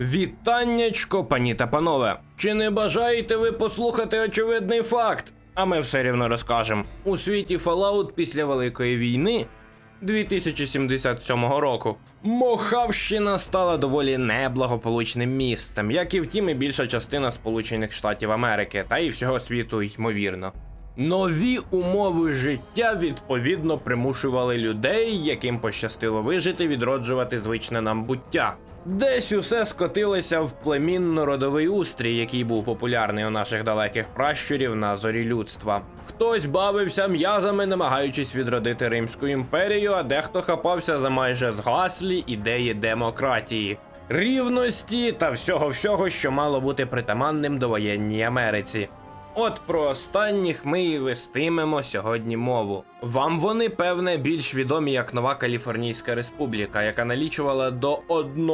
Вітаннячко, пані та панове. Чи не бажаєте ви послухати очевидний факт? А ми все рівно розкажемо. У світі Fallout після Великої війни 2077 року Мохавщина стала доволі неблагополучним місцем, як і втім і більша частина Сполучених Штатів Америки, та й всього світу ймовірно. Нові умови життя відповідно примушували людей, яким пощастило вижити, відроджувати звичне нам буття. Десь усе скотилося в племінно-родовий устрій, який був популярний у наших далеких пращурів на зорі людства. Хтось бавився м'язами, намагаючись відродити Римську імперію, а дехто хапався за майже згаслі ідеї демократії, рівності та всього всього, що мало бути притаманним довоєнній Америці. От про останніх ми і вестимемо сьогодні мову. Вам вони, певне, більш відомі як Нова Каліфорнійська Республіка, яка налічувала до 1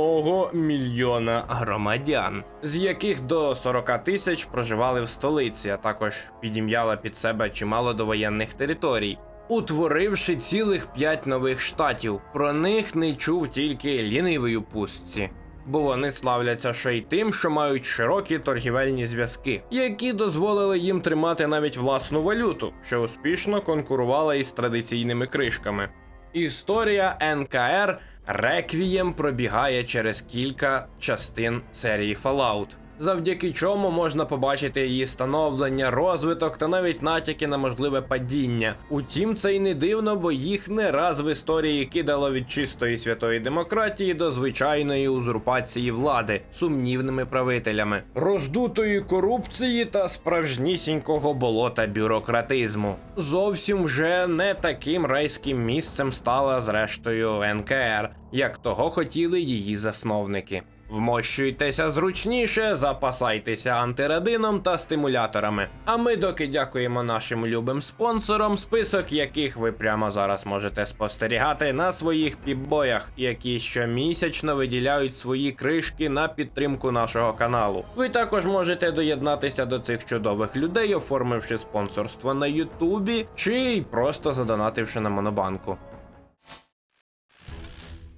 мільйона громадян, з яких до 40 тисяч проживали в столиці, а також підім'яла під себе чимало довоєнних територій. Утворивши цілих п'ять нових штатів, про них не чув тільки лінивий у пустці бо вони славляться ще й тим, що мають широкі торгівельні зв'язки, які дозволили їм тримати навіть власну валюту, що успішно конкурувала із традиційними кришками. Історія НКР Реквієм пробігає через кілька частин серії Fallout. Завдяки чому можна побачити її становлення, розвиток та навіть натяки на можливе падіння. Утім, це й не дивно, бо їх не раз в історії кидало від чистої святої демократії до звичайної узурпації влади сумнівними правителями, роздутої корупції та справжнісінького болота бюрократизму. Зовсім вже не таким райським місцем стала зрештою НКР, як того хотіли її засновники. Вмощуйтеся зручніше, запасайтеся антирадином та стимуляторами. А ми доки дякуємо нашим любим спонсорам, список яких ви прямо зараз можете спостерігати на своїх піпбоях, які щомісячно виділяють свої кришки на підтримку нашого каналу. Ви також можете доєднатися до цих чудових людей, оформивши спонсорство на Ютубі, чи й просто задонативши на Монобанку.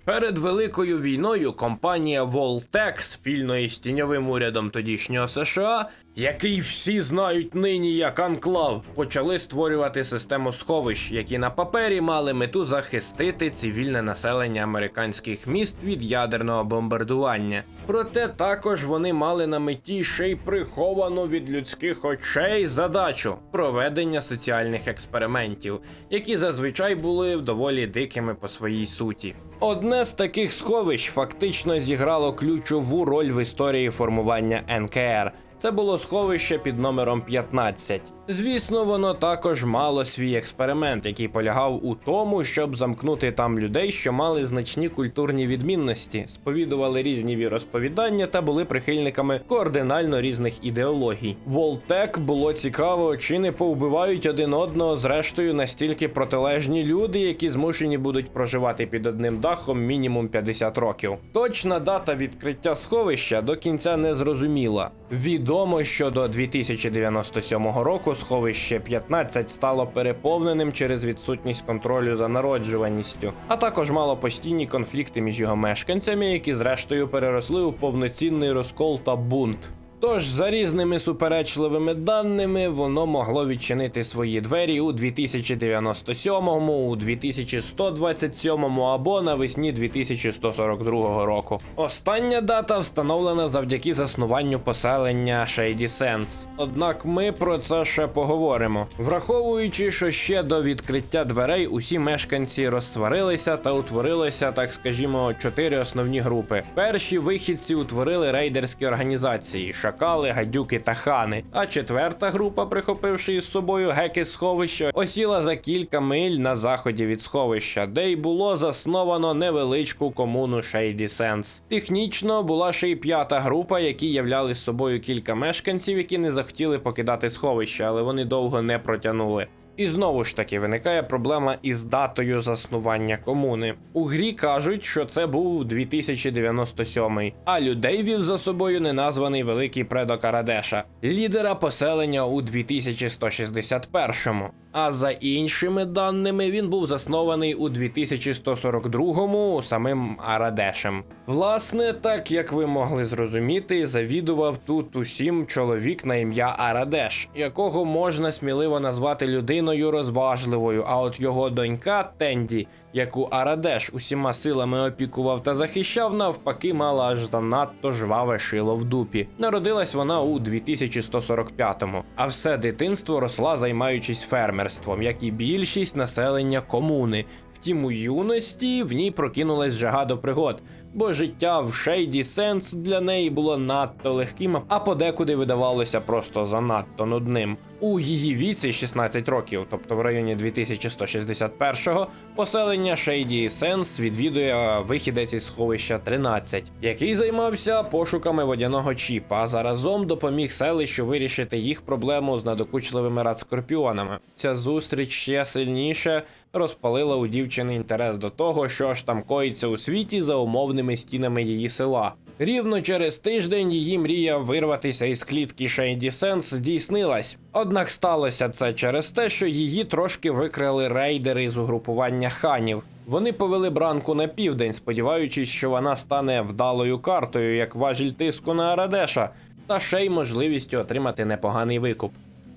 Перед великою війною компанія Волтек спільно із тіньовим урядом тодішнього США, який всі знають нині як Анклав, почали створювати систему сховищ, які на папері мали мету захистити цивільне населення американських міст від ядерного бомбардування. Проте також вони мали на меті ще й приховану від людських очей задачу проведення соціальних експериментів, які зазвичай були доволі дикими по своїй суті. Одне з таких сховищ фактично зіграло ключову роль в історії формування НКР. Це було сховище під номером 15. Звісно, воно також мало свій експеримент, який полягав у тому, щоб замкнути там людей, що мали значні культурні відмінності, сповідували різні віросповідання та були прихильниками координально різних ідеологій. Волтек було цікаво, чи не повбивають один одного зрештою настільки протилежні люди, які змушені будуть проживати під одним дахом мінімум 50 років. Точна дата відкриття сховища до кінця не зрозуміла. Відомо, що до 2097 року сховище 15 стало переповненим через відсутність контролю за народжуваністю, а також мало постійні конфлікти між його мешканцями, які зрештою переросли у повноцінний розкол та бунт. Тож, за різними суперечливими даними, воно могло відчинити свої двері у 2097, у 2127 або навесні 2142 року. Остання дата встановлена завдяки заснуванню поселення Shady Sands. Однак ми про це ще поговоримо. Враховуючи, що ще до відкриття дверей усі мешканці розсварилися та утворилися, так скажімо, чотири основні групи. Перші вихідці утворили рейдерські організації шакали, гадюки та хани. А четверта група, прихопивши із собою геки сховища, осіла за кілька миль на заході від сховища, де й було засновано невеличку комуну Шейді Сенс. Технічно була ще й п'ята група, які являли з собою кілька мешканців, які не захотіли покидати сховище, але вони довго не протягнули. І знову ж таки виникає проблема із датою заснування комуни. У грі кажуть, що це був 2097, а людей вів за собою неназваний великий предок Арадеша, лідера поселення у 2161. А за іншими даними він був заснований у 2142 самим Арадешем. Власне, так як ви могли зрозуміти, завідував тут усім чоловік на ім'я Арадеш, якого можна сміливо назвати людиною розважливою. А от його донька Тенді, яку Арадеш усіма силами опікував та захищав, навпаки, мала аж занадто жваве шило в дупі. Народилась вона у 2145-му, а все дитинство росла, займаючись фермерством, як і більшість населення комуни. Втім, у юності в ній прокинулась жага до пригод, бо життя в Шейді Сенс для неї було надто легким, а подекуди видавалося просто занадто нудним. У її віці 16 років, тобто в районі 2161-го, поселення Шейді Сенс відвідує вихідець із сховища 13, який займався пошуками водяного чіпа, а заразом допоміг селищу вирішити їх проблему з надокучливими радскорпіонами. Ця зустріч ще сильніше розпалила у дівчини інтерес до того, що ж там коїться у світі за умовними стінами її села. Рівно через тиждень її мрія вирватися із клітки Шейді Сенс здійснилась. Однак сталося це через те, що її трошки викрили рейдери з угрупування ханів. Вони повели бранку на південь, сподіваючись, що вона стане вдалою картою, як важіль тиску на Арадеша, та ще й можливістю отримати непоганий викуп.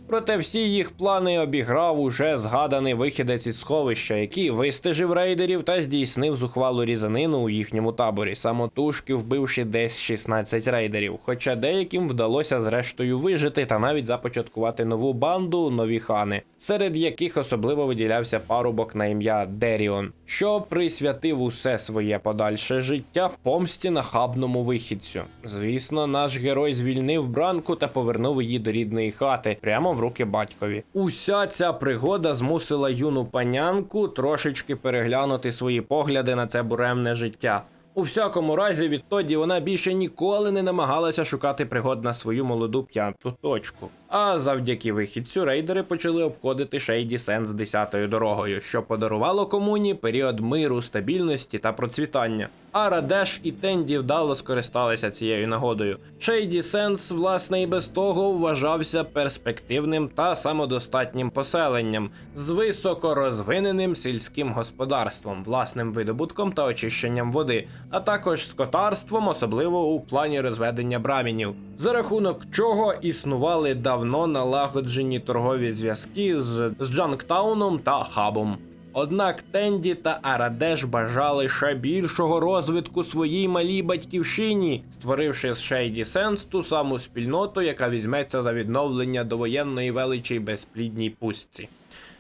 Проте всі їх плани обіграв уже згаданий вихідець із сховища, який вистежив рейдерів та здійснив зухвалу різанину у їхньому таборі, самотужки вбивши десь 16 рейдерів. Хоча деяким вдалося зрештою вижити та навіть започаткувати нову банду нові хани, серед яких особливо виділявся парубок на ім'я Деріон, що присвятив усе своє подальше життя помсті нахабному вихідцю. Звісно, наш герой звільнив бранку та повернув її до рідної хати прямо в руки батькові. Уся ця пригода змусила юну панянку трошечки переглянути свої погляди на це буремне життя. У всякому разі, відтоді вона більше ніколи не намагалася шукати пригод на свою молоду п'яту точку. А завдяки вихідцю рейдери почали обходити Шейді Сенс десятою дорогою, що подарувало комуні період миру, стабільності та процвітання. А Радеш і Тенді вдало скористалися цією нагодою. Шейді Сенс, власне, і без того вважався перспективним та самодостатнім поселенням з високорозвиненим сільським господарством, власним видобутком та очищенням води, а також скотарством, особливо у плані розведення брамінів, за рахунок чого існували давно налагоджені торгові зв'язки з, з Джанктауном та Хабом. Однак Тенді та Арадеш бажали ще більшого розвитку своїй малій батьківщині, створивши з Шейді Сенс ту саму спільноту, яка візьметься за відновлення довоєнної величі безплідній пустці.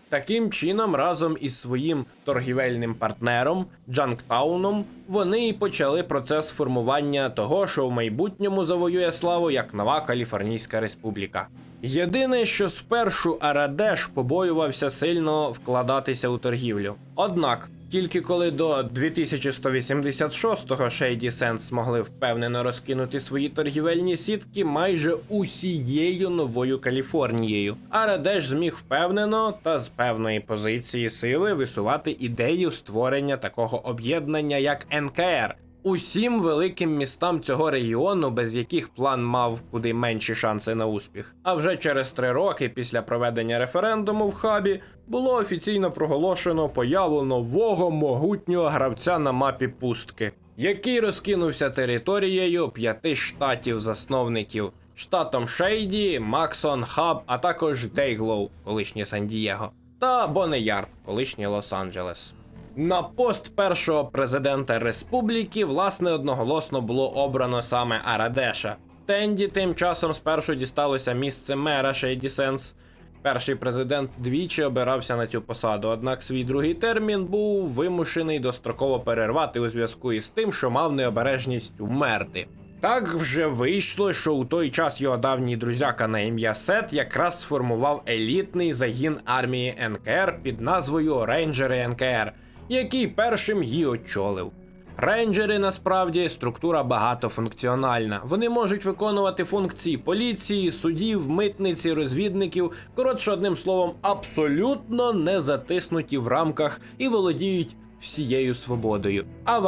Таким чином, разом із своїм торгівельним партнером Джанктауном, вони і почали процес формування того, що в майбутньому завоює славу як нова Каліфорнійська республіка. Єдине, що спершу Арадеш побоювався сильно вкладатися у торгівлю. Однак, тільки коли до 2186-го Шейді Сенс змогли впевнено розкинути свої торгівельні сітки майже усією новою Каліфорнією, Арадеш зміг впевнено та з певної позиції сили висувати ідею створення такого об'єднання, як НКР. Усім великим містам цього регіону, без яких план мав куди менші шанси на успіх. А вже через три роки після проведення референдуму в хабі було офіційно проголошено появу нового могутнього гравця на мапі пустки, який розкинувся територією п'яти штатів-засновників. Штатом Шейді, Максон, Хаб, а також Дейглоу, колишнє Сан-Дієго, та Бонеярд, колишнє Лос-Анджелес. На пост першого президента республіки власне одноголосно було обрано саме Арадеша. Тенді тим часом спершу дісталося місце мера Шейді Сенс. Перший президент двічі обирався на цю посаду, однак свій другий термін був вимушений достроково перервати у зв'язку із тим, що мав необережність умерти. Так вже вийшло, що у той час його давній друзяка на ім'я Сет якраз сформував елітний загін армії НКР під назвою Рейнджери НКР, який першим її очолив. Рейнджери насправді структура багатофункціональна. Вони можуть виконувати функції поліції, судів, митниці, розвідників. Коротше, одним словом, абсолютно не затиснуті в рамках і володіють всією свободою. А в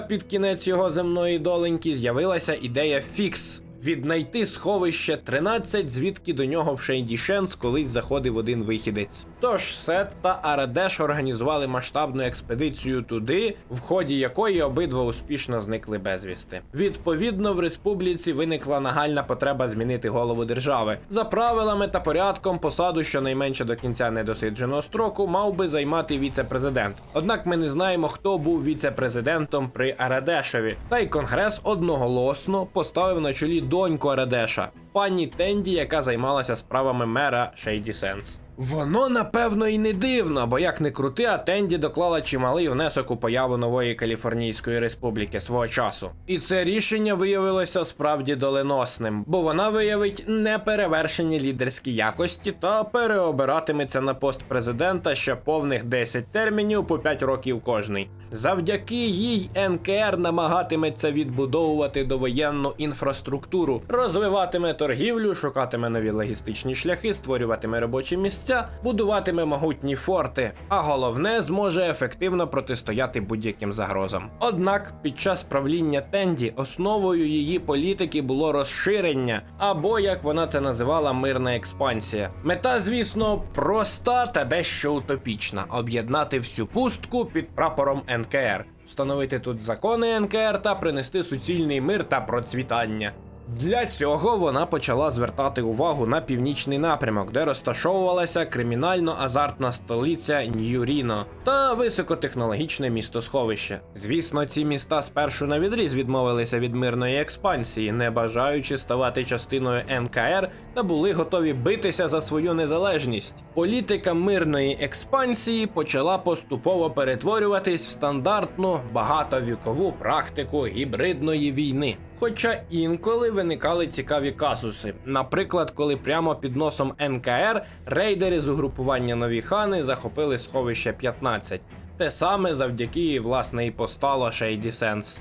під кінець його земної доленьки з'явилася ідея фікс. Віднайти сховище 13, звідки до нього в Шейдішенс колись заходив один вихідець. Тож Сет та Арадеш організували масштабну експедицію туди, в ході якої обидва успішно зникли безвісти. Відповідно, в республіці виникла нагальна потреба змінити голову держави. За правилами та порядком посаду щонайменше до кінця недосидженого строку мав би займати віце-президент. Однак ми не знаємо, хто був віце-президентом при Арадешеві. Та й конгрес одноголосно поставив на чолі доньку Арадеша, пані Тенді, яка займалася справами мера Шейді Сенс. Воно напевно і не дивно, бо як не крути, а Тенді доклала чималий внесок у появу нової Каліфорнійської республіки свого часу. І це рішення виявилося справді доленосним, бо вона виявить неперевершені лідерські якості та переобиратиметься на пост президента ще повних 10 термінів по 5 років кожний. Завдяки їй НКР намагатиметься відбудовувати довоєнну інфраструктуру, розвиватиме торгівлю, шукатиме нові логістичні шляхи, створюватиме робочі місця, будуватиме могутні форти, а головне зможе ефективно протистояти будь-яким загрозам. Однак під час правління Тенді основою її політики було розширення, або як вона це називала, мирна експансія. Мета, звісно, проста та дещо утопічна: об'єднати всю пустку під прапором НКР, встановити тут закони НКР та принести суцільний мир та процвітання. Для цього вона почала звертати увагу на північний напрямок, де розташовувалася кримінально-азартна столиця Нью-Ріно та високотехнологічне містосховище. Звісно, ці міста спершу на відріз відмовилися від мирної експансії, не бажаючи ставати частиною НКР та були готові битися за свою незалежність. Політика мирної експансії почала поступово перетворюватись в стандартну багатовікову практику гібридної війни. Хоча інколи виникали цікаві казуси. Наприклад, коли прямо під носом НКР рейдери з угрупування Нові Хани захопили сховище 15. Те саме завдяки власне і постало Шейді Сенс.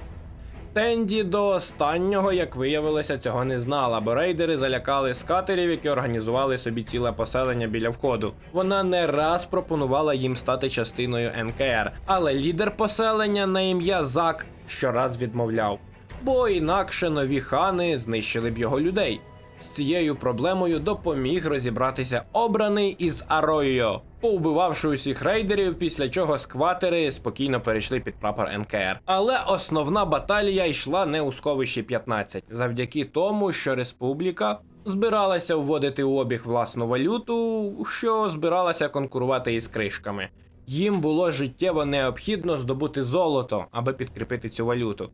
Тенді до останнього, як виявилося, цього не знала, бо рейдери залякали з катерів, які організували собі ціле поселення біля входу. Вона не раз пропонувала їм стати частиною НКР, але лідер поселення на ім'я Зак щораз відмовляв бо інакше нові хани знищили б його людей. З цією проблемою допоміг розібратися обраний із Аройо, повбивавши усіх рейдерів, після чого скватери спокійно перейшли під прапор НКР. Але основна баталія йшла не у сховищі 15, завдяки тому, що республіка збиралася вводити у обіг власну валюту, що збиралася конкурувати із кришками. Їм було життєво необхідно здобути золото, аби підкріпити цю валюту.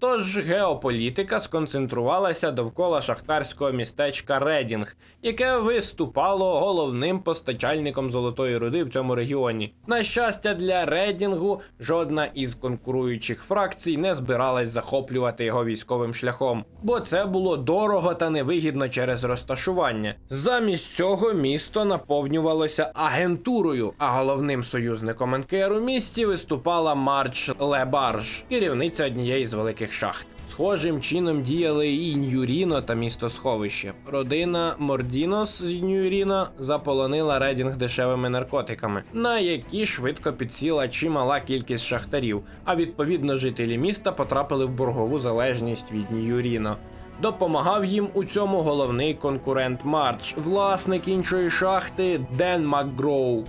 Тож геополітика сконцентрувалася довкола шахтарського містечка Редінг, яке виступало головним постачальником золотої руди в цьому регіоні. На щастя, для Редінгу жодна із конкуруючих фракцій не збиралась захоплювати його військовим шляхом, бо це було дорого та невигідно через розташування. Замість цього місто наповнювалося агентурою, а головним союзником НКР у місті виступала Марч Лебарж, керівниця однієї з великих шахт. Схожим чином діяли і Ньюріно та місто сховище. Родина Мордінос з Ньюріно заполонила Редінг дешевими наркотиками, на які швидко підсіла чимала кількість шахтарів. А відповідно жителі міста потрапили в боргову залежність від Ньюріно. Допомагав їм у цьому головний конкурент Марч, власник іншої шахти Ден Макгроу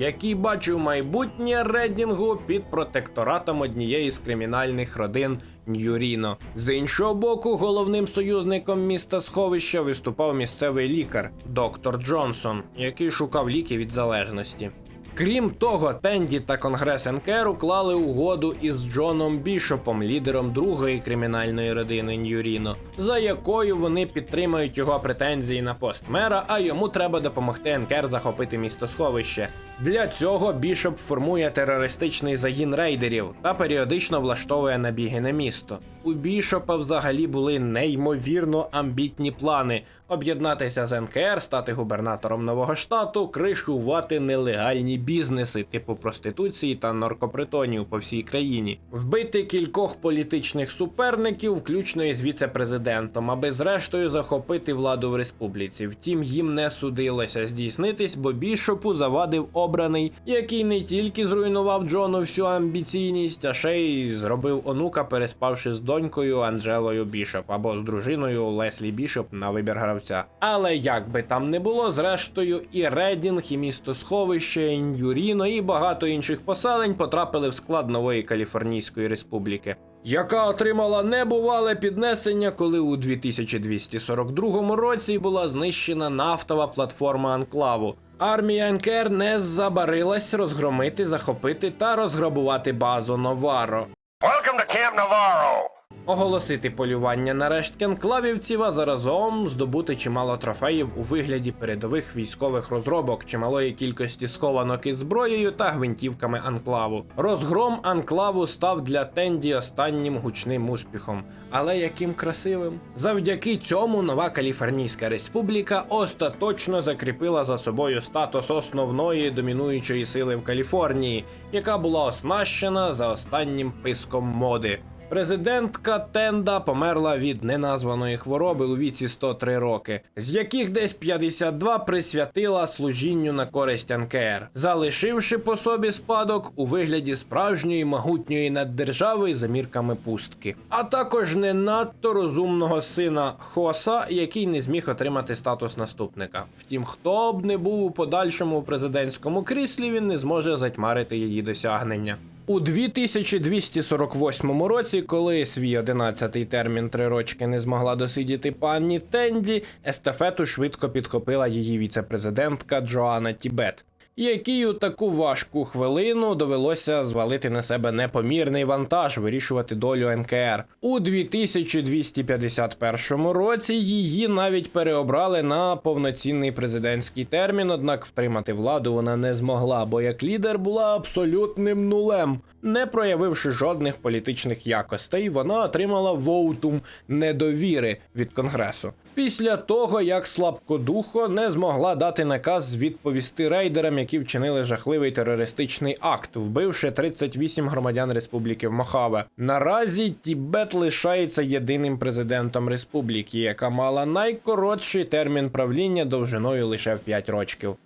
який бачив майбутнє Редінгу під протекторатом однієї з кримінальних родин Ньюріно. З іншого боку, головним союзником міста сховища виступав місцевий лікар доктор Джонсон, який шукав ліки від залежності. Крім того, Тенді та Конгрес НКР уклали угоду із Джоном Бішопом, лідером другої кримінальної родини Ньюріно, за якою вони підтримують його претензії на пост мера, а йому треба допомогти НКР захопити місто сховище. Для цього Бішоп формує терористичний загін рейдерів та періодично влаштовує набіги на місто. У Бішопа взагалі були неймовірно амбітні плани об'єднатися з НКР, стати губернатором нового штату, кришувати нелегальні бізнеси, типу проституції та наркопритонів по всій країні, вбити кількох політичних суперників, включно із віце-президентом, аби зрештою захопити владу в республіці. Втім, їм не судилося здійснитись, бо бішопу завадив обраний, який не тільки зруйнував Джону всю амбіційність, а ще й зробив онука, переспавши з донькою Анджелою Бішоп або з дружиною Леслі Бішоп на вибір гравця. Але як би там не було, зрештою, і Редінг, і місто сховище, і Ньюріно, і багато інших поселень потрапили в склад нової Каліфорнійської республіки. Яка отримала небувале піднесення, коли у 2242 році була знищена нафтова платформа Анклаву. Армія НКР не забарилась розгромити, захопити та розграбувати базу Новаро. Welcome to Camp Navarro. Оголосити полювання на рештки анклавівців, а заразом здобути чимало трофеїв у вигляді передових військових розробок, чималої кількості схованок із зброєю та гвинтівками анклаву. Розгром анклаву став для Тенді останнім гучним успіхом. Але яким красивим! Завдяки цьому нова Каліфорнійська республіка остаточно закріпила за собою статус основної домінуючої сили в Каліфорнії, яка була оснащена за останнім писком моди. Президентка Тенда померла від неназваної хвороби у віці 103 роки, з яких десь 52 присвятила служінню на користь НКР, залишивши по собі спадок у вигляді справжньої могутньої наддержави за мірками пустки, а також не надто розумного сина Хоса, який не зміг отримати статус наступника. Втім, хто б не був у подальшому президентському кріслі, він не зможе затьмарити її досягнення. У 2248 році, коли свій 11-й термін три рочки не змогла досидіти пані Тенді, естафету швидко підхопила її віцепрезидентка Джоанна Тібет. Якій у таку важку хвилину довелося звалити на себе непомірний вантаж, вирішувати долю НКР. У 2251 році її навіть переобрали на повноцінний президентський термін, однак втримати владу вона не змогла, бо як лідер була абсолютним нулем. Не проявивши жодних політичних якостей, вона отримала воутум недовіри від конгресу. Після того, як слабкодухо не змогла дати наказ відповісти рейдерам, які вчинили жахливий терористичний акт, вбивши 38 громадян Республіки Мохаве. Наразі Тібет лишається єдиним президентом республіки, яка мала найкоротший термін правління довжиною лише в 5 років.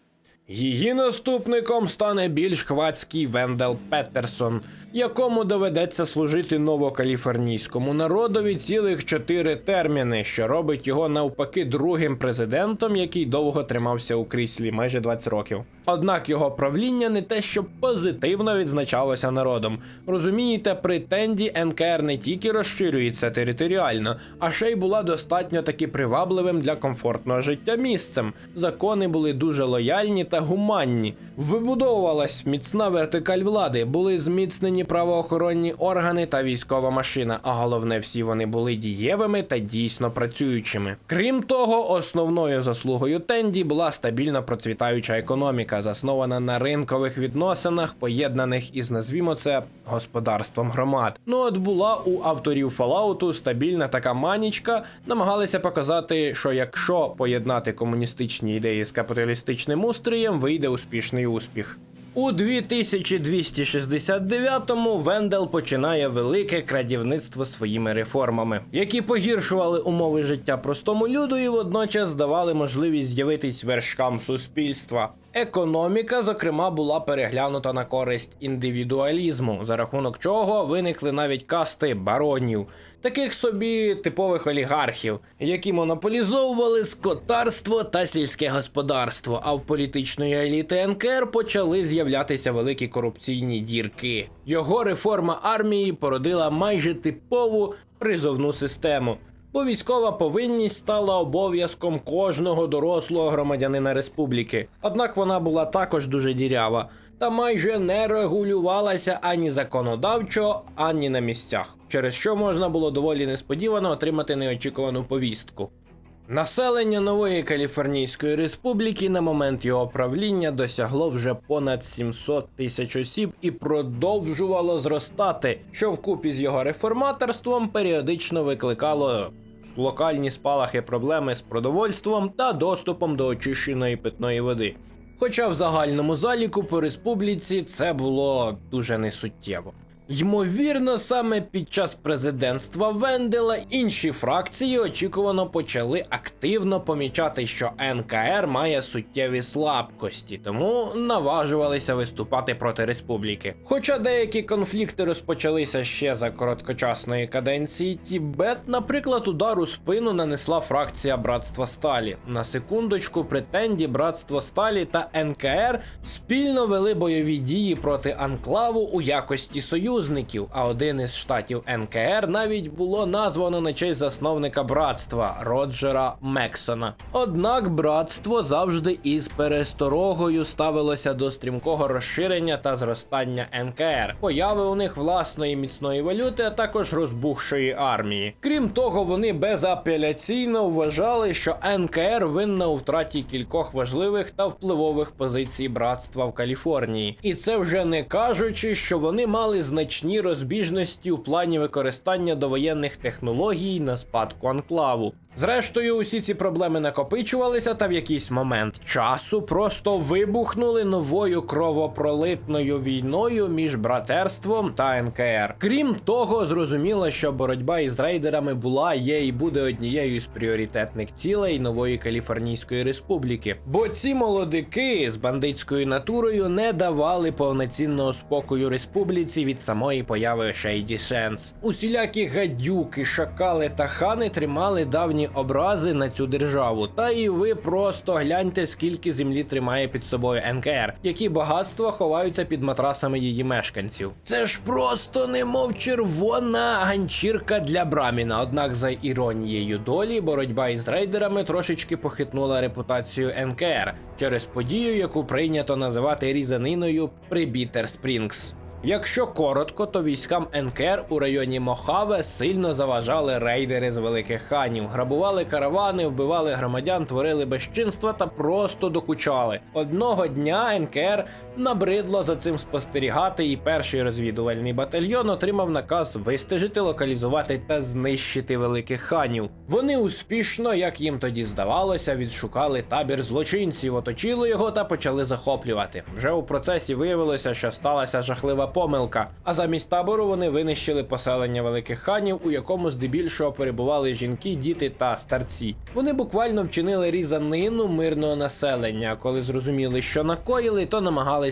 Її наступником стане більш хвацький Вендел Петерсон, якому доведеться служити новокаліфорнійському народові цілих чотири терміни, що робить його навпаки другим президентом, який довго тримався у кріслі майже 20 років. Однак його правління не те, що позитивно відзначалося народом. Розумієте, при тенді НКР не тільки розширюється територіально, а ще й була достатньо таки привабливим для комфортного життя місцем. Закони були дуже лояльні та гуманні. Вибудовувалась міцна вертикаль влади, були зміцнені правоохоронні органи та військова машина. А головне, всі вони були дієвими та дійсно працюючими. Крім того, основною заслугою Тенді була стабільно процвітаюча економіка, заснована на ринкових відносинах, поєднаних із назвімо це господарством громад. Ну от була у авторів Fallout стабільна така манічка, намагалися показати, що якщо поєднати комуністичні ідеї з капіталістичним устроєм, вийде успішний успіх. У 2269-му Вендел починає велике крадівництво своїми реформами, які погіршували умови життя простому люду і водночас давали можливість з'явитись вершкам суспільства. Економіка, зокрема, була переглянута на користь індивідуалізму, за рахунок чого виникли навіть касти баронів, таких собі типових олігархів, які монополізовували скотарство та сільське господарство. А в політичної еліти НКР почали з'являтися великі корупційні дірки. Його реформа армії породила майже типову призовну систему. Бо військова повинність стала обов'язком кожного дорослого громадянина республіки. Однак вона була також дуже дірява та майже не регулювалася ані законодавчо, ані на місцях, через що можна було доволі несподівано отримати неочікувану повістку. Населення нової Каліфорнійської республіки на момент його правління досягло вже понад 700 тисяч осіб і продовжувало зростати, що вкупі з його реформаторством періодично викликало локальні спалахи проблеми з продовольством та доступом до очищеної питної води. Хоча в загальному заліку по республіці це було дуже несуттєво. Ймовірно, саме під час президентства Вендела інші фракції очікувано почали активно помічати, що НКР має суттєві слабкості, тому наважувалися виступати проти республіки. Хоча деякі конфлікти розпочалися ще за короткочасної каденції Тібет, наприклад, удар у спину нанесла фракція Братства Сталі. На секундочку, претенді Братство Сталі та НКР спільно вели бойові дії проти анклаву у якості союзників, а один із штатів НКР навіть було названо на честь засновника братства Роджера Мексона. Однак братство завжди із пересторогою ставилося до стрімкого розширення та зростання НКР, появи у них власної міцної валюти, а також розбухшої армії. Крім того, вони безапеляційно вважали, що НКР винна у втраті кількох важливих та впливових позицій братства в Каліфорнії, і це вже не кажучи, що вони мали значні розбіжності у плані використання довоєнних технологій на спадку анклаву. Зрештою, усі ці проблеми накопичувалися та в якийсь момент часу просто вибухнули новою кровопролитною війною між братерством та НКР. Крім того, зрозуміло, що боротьба із рейдерами була, є і буде однією з пріоритетних цілей нової Каліфорнійської республіки. Бо ці молодики з бандитською натурою не давали повноцінного спокою республіці від самої появи Шейді Сенс. Усілякі гадюки, шакали та хани тримали давні образи на цю державу. Та і ви просто гляньте, скільки землі тримає під собою НКР, які багатства ховаються під матрасами її мешканців. Це ж просто немов червона ганчірка для Браміна. Однак, за іронією долі, боротьба із рейдерами трошечки похитнула репутацію НКР через подію, яку прийнято називати різаниною при Бітер Спрінгс. Якщо коротко, то військам НКР у районі Мохаве сильно заважали рейдери з великих ханів, грабували каравани, вбивали громадян, творили безчинства та просто докучали. Одного дня НКР набридло за цим спостерігати, і перший розвідувальний батальйон отримав наказ вистежити, локалізувати та знищити великих ханів. Вони успішно, як їм тоді здавалося, відшукали табір злочинців, оточили його та почали захоплювати. Вже у процесі виявилося, що сталася жахлива помилка. А замість табору вони винищили поселення великих ханів, у якому здебільшого перебували жінки, діти та старці. Вони буквально вчинили різанину мирного населення. Коли зрозуміли, що накоїли, то намагалися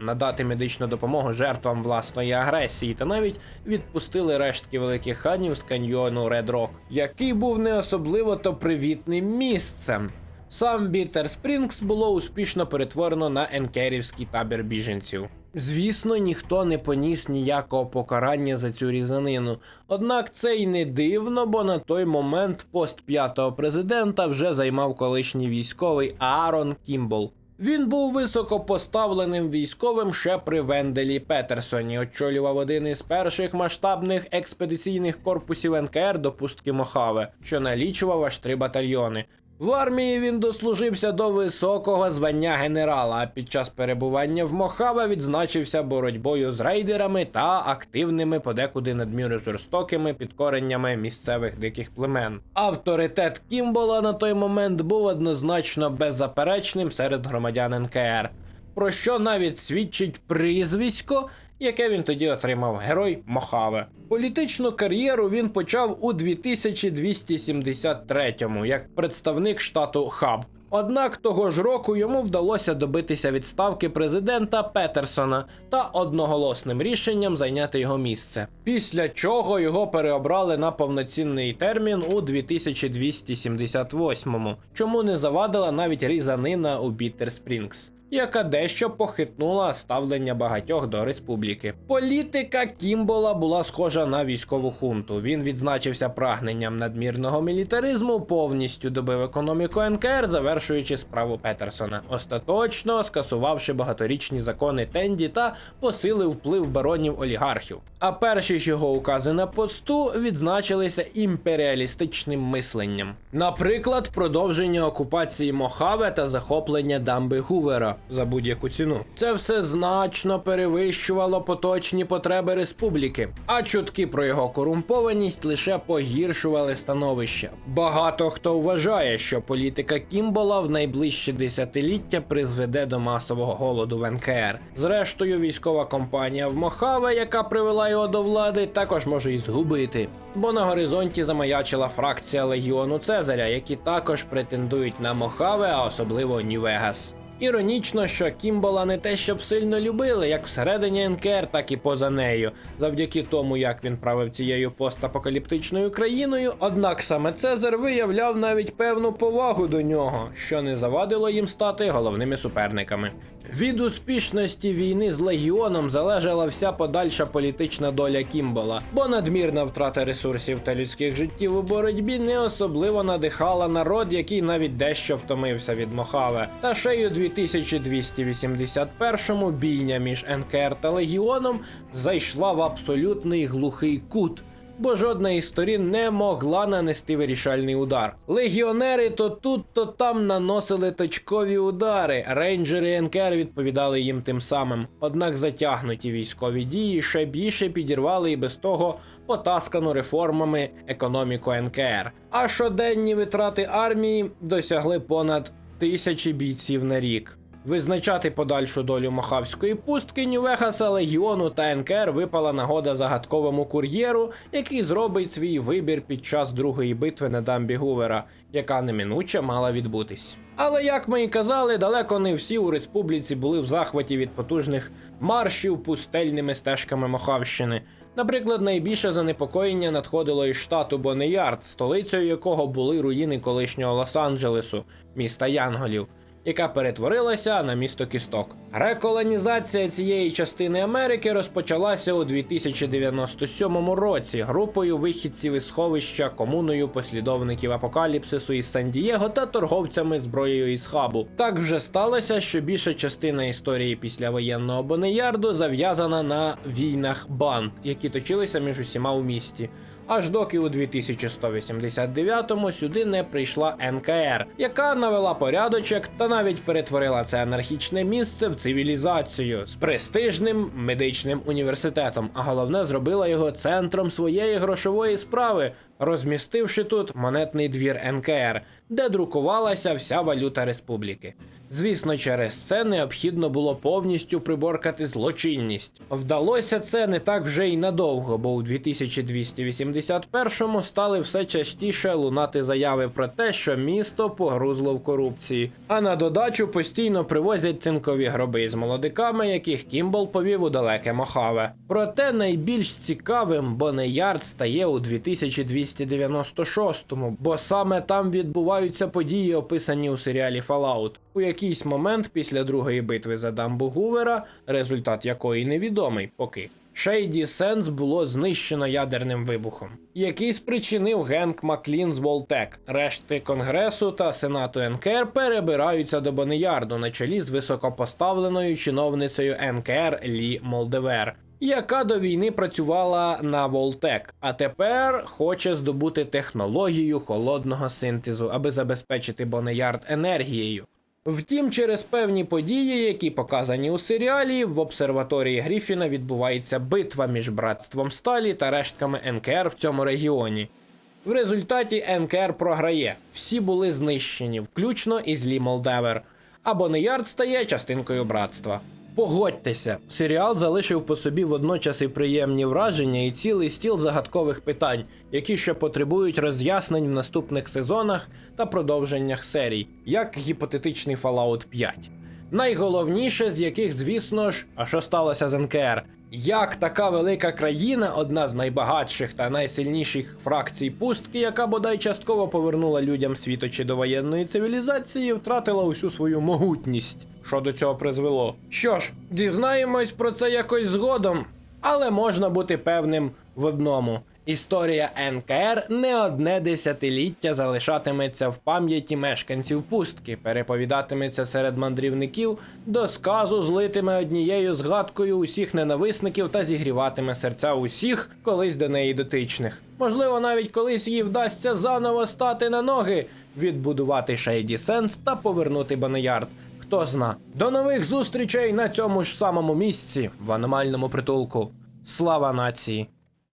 надати медичну допомогу жертвам власної агресії, та навіть відпустили рештки великих ханів з каньйону Ред Рок, який був не особливо то привітним місцем. Сам Бітер Спрінгс було успішно перетворено на енкерівський табір біженців. Звісно, ніхто не поніс ніякого покарання за цю різанину. Однак це й не дивно, бо на той момент пост п'ятого президента вже займав колишній військовий Аарон Кімбол. Він був високопоставленим військовим ще при Венделі Петерсоні, очолював один із перших масштабних експедиційних корпусів НКР до пустки Мохаве, що налічував аж три батальйони. В армії він дослужився до високого звання генерала, а під час перебування в Мохаве відзначився боротьбою з рейдерами та активними подекуди надміру жорстокими підкореннями місцевих диких племен. Авторитет Кімбола на той момент був однозначно беззаперечним серед громадян НКР, про що навіть свідчить прізвисько, яке він тоді отримав герой Мохаве. Політичну кар'єру він почав у 2273-му як представник штату Хаб. Однак того ж року йому вдалося добитися відставки президента Петерсона та одноголосним рішенням зайняти його місце. Після чого його переобрали на повноцінний термін у 2278-му, чому не завадила навіть різанина у Бітер Спрінгс. Яка дещо похитнула ставлення багатьох до республіки. Політика Кімбола була схожа на військову хунту. Він відзначився прагненням надмірного мілітаризму, повністю добив економіку НКР, завершуючи справу Петерсона, остаточно скасувавши багаторічні закони Тенді та посилив вплив баронів олігархів. А перші ж його укази на посту відзначилися імперіалістичним мисленням. Наприклад, продовження окупації Мохаве та захоплення дамби Гувера за будь-яку ціну. Це все значно перевищувало поточні потреби республіки, а чутки про його корумпованість лише погіршували становище. Багато хто вважає, що політика Кімбола в найближчі десятиліття призведе до масового голоду в НКР. Зрештою, військова компанія в Мохаве, яка привела його до влади, також може і згубити. Бо на горизонті замаячила фракція легіону Цезаря, які також претендують на Мохаве, а особливо Нью-Вегас. Іронічно, що Кімбола не те, щоб сильно любили, як всередині НКР, так і поза нею, завдяки тому, як він правив цією постапокаліптичною країною. Однак саме Цезар виявляв навіть певну повагу до нього, що не завадило їм стати головними суперниками. Від успішності війни з легіоном залежала вся подальша політична доля Кімбола, бо надмірна втрата ресурсів та людських життів у боротьбі не особливо надихала народ, який навіть дещо втомився від Мохаве. Та ще й у 2281-му бійня між НКР та легіоном зайшла в абсолютний глухий кут. Бо жодна із сторін не могла нанести вирішальний удар. Легіонери то тут, то там наносили точкові удари. Рейнджери НКР відповідали їм тим самим. Однак затягнуті військові дії ще більше підірвали і без того потаскану реформами економіку НКР. А щоденні витрати армії досягли понад тисячі бійців на рік. Визначати подальшу долю Мохавської пустки Нью-Вегаса, Легіону та НКР випала нагода загадковому кур'єру, який зробить свій вибір під час другої битви на дамбі Гувера, яка неминуче мала відбутись. Але як ми і казали, далеко не всі у республіці були в захваті від потужних маршів пустельними стежками Мохавщини. Наприклад, найбільше занепокоєння надходило із штату Бонеярд, столицею якого були руїни колишнього Лос-Анджелесу, міста Янголів яка перетворилася на місто кісток. Реколонізація цієї частини Америки розпочалася у 2097 році групою вихідців із сховища, комуною послідовників апокаліпсису із Сан-Дієго та торговцями зброєю із хабу. Так вже сталося, що більша частина історії післявоєнного Бонеярду зав'язана на війнах банд, які точилися між усіма у місті аж доки у 2189-му сюди не прийшла НКР, яка навела порядочок та навіть перетворила це анархічне місце в цивілізацію з престижним медичним університетом, а головне зробила його центром своєї грошової справи, розмістивши тут монетний двір НКР, де друкувалася вся валюта республіки. Звісно, через це необхідно було повністю приборкати злочинність. Вдалося це не так вже й надовго, бо у 2281-му стали все частіше лунати заяви про те, що місто погрузло в корупції. А на додачу постійно привозять цинкові гроби з молодиками, яких Кімбол повів у далеке Мохаве. Проте найбільш цікавим Бонеярд стає у 2296-му, бо саме там відбуваються події, описані у серіалі Fallout. У якийсь момент після другої битви за дамбу Гувера, результат якої невідомий поки. Шейді Сенс було знищено ядерним вибухом, який спричинив Генк Маклін з Волтек. Решти Конгресу та Сенату НКР перебираються до Бонеярду на чолі з високопоставленою чиновницею НКР Лі Молдевер. Яка до війни працювала на Волтек, а тепер хоче здобути технологію холодного синтезу, аби забезпечити Бонеярд енергією. Втім, через певні події, які показані у серіалі, в обсерваторії Гріфіна відбувається битва між братством Сталі та рештками НКР в цьому регіоні. В результаті НКР програє. Всі були знищені, включно із Лі Молдевер. А Бонеярд стає частинкою братства. Погодьтеся, серіал залишив по собі водночас і приємні враження, і цілий стіл загадкових питань, які ще потребують роз'яснень в наступних сезонах та продовженнях серій, як гіпотетичний Fallout 5. Найголовніше з яких, звісно ж, а що сталося з НКР? Як така велика країна, одна з найбагатших та найсильніших фракцій пустки, яка бодай частково повернула людям світочі до воєнної цивілізації, втратила усю свою могутність, що до цього призвело. Що ж, дізнаємось про це якось згодом, але можна бути певним в одному. Історія НКР не одне десятиліття залишатиметься в пам'яті мешканців пустки, переповідатиметься серед мандрівників, до сказу злитиме однією згадкою усіх ненависників та зігріватиме серця усіх, колись до неї дотичних. Можливо, навіть колись їй вдасться заново стати на ноги, відбудувати Шейді Сенс та повернути Банеярд. Хто зна. До нових зустрічей на цьому ж самому місці в аномальному притулку. Слава нації!